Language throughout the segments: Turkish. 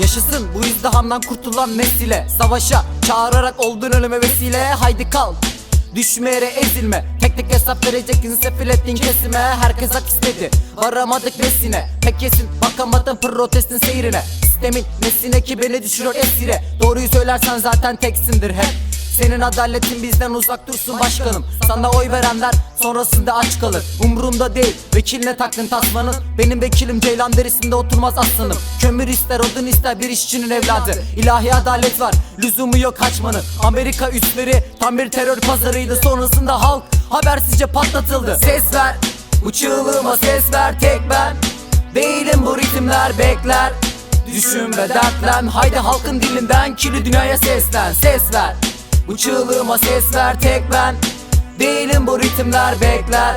Yaşasın bu izdihamdan kurtulan nesile Savaşa çağırarak oldun ölüme vesile. Haydi kalk Düşme yere ezilme. Tek tek hesap vereceksin sefil ettin kesime. Herkes hak istedi Varamadık nesine. Tek kesin bakamadın protestin seyrine. Sistemin nesine ki beni düşürüyor esire. Doğruyu söylersen zaten teksindir hep senin adaletin bizden uzak dursun başkanım. Sana oy verenler sonrasında aç kalır. Umrumda değil vekiline taktın tasmanın Benim vekilim ceylan derisinde oturmaz aslanım. Kömür ister odun ister bir işçinin evladı. İlahi adalet var lüzumu yok kaçmanın Amerika üsleri tam bir terör pazarıydı. Sonrasında halk habersizce patlatıldı. Ses ver bu çığlığıma ses ver tek ben. Değilim bu ritimler bekler. Düşün ve dertlen. Haydi halkın dilinden kirli dünyaya seslen. Ses ver bu çığlığıma ses ver tek ben. Değilim bu ritimler bekler.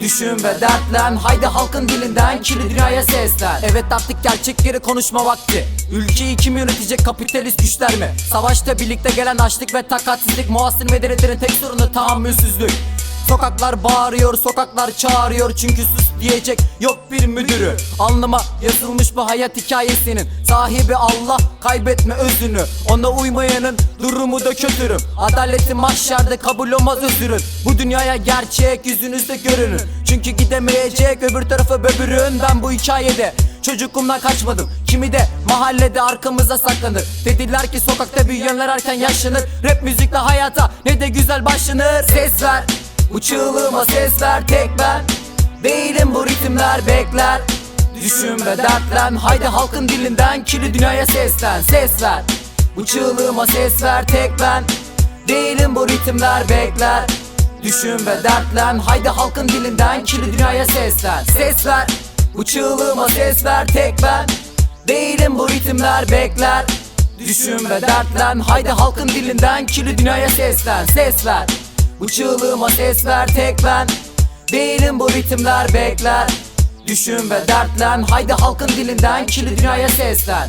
Düşün ve dertlen. Haydi halkın dilinden kirli dünyaya seslen. Evet artık gerçekleri konuşma vakti. Ülkeyi kim yönetecek? Kapitalist güçler mi? Savaşta birlikte gelen açlık ve takatsizlik. Muhasır medeniyetlerin tek sorunu tahammülsüzlük Sokaklar bağırıyor, sokaklar çağırıyor. Çünkü sus diyecek yok bir müdürü. Alnıma yazılmış bu hayat hikayesinin Sahibi Allah kaybetme özünü. Ona uymayanın durumu da kötürüm. Adaletin mahşerde kabul olmaz özürün Bu dünyaya gerçek yüzünüzde görünün. Çünkü gidemeyecek öbür tarafı böbürün. Ben bu hikayede Çocukluğumdan kaçmadım. Kimi de mahallede arkamıza saklanır. Dediler ki sokakta büyüyenler erken yaşlanır. Rap müzikle hayata ne de güzel başlanır. Ses ver bu çığlığıma ses ver tek ben. Değilim bu ritimler bekler. Düşün ve dertlen. Haydi halkın dilinden kirli dünyaya seslen Ses ver. Bu çığlığıma ses ver tek ben. Değilim bu ritimler bekler. Düşün ve dertlen. Haydi halkın dilinden kirli dünyaya seslen Ses ver. Bu çığlığıma ses ver tek ben. Değilim bu ritimler bekler. Düşün ve dertlen. Haydi halkın dilinden kirli dünyaya seslen Ses ver bu çığlığıma ses ver tek ben. Değilim bu ritimler bekler. Düşün ve dertlen Haydi halkın dilinden kirli dünyaya seslen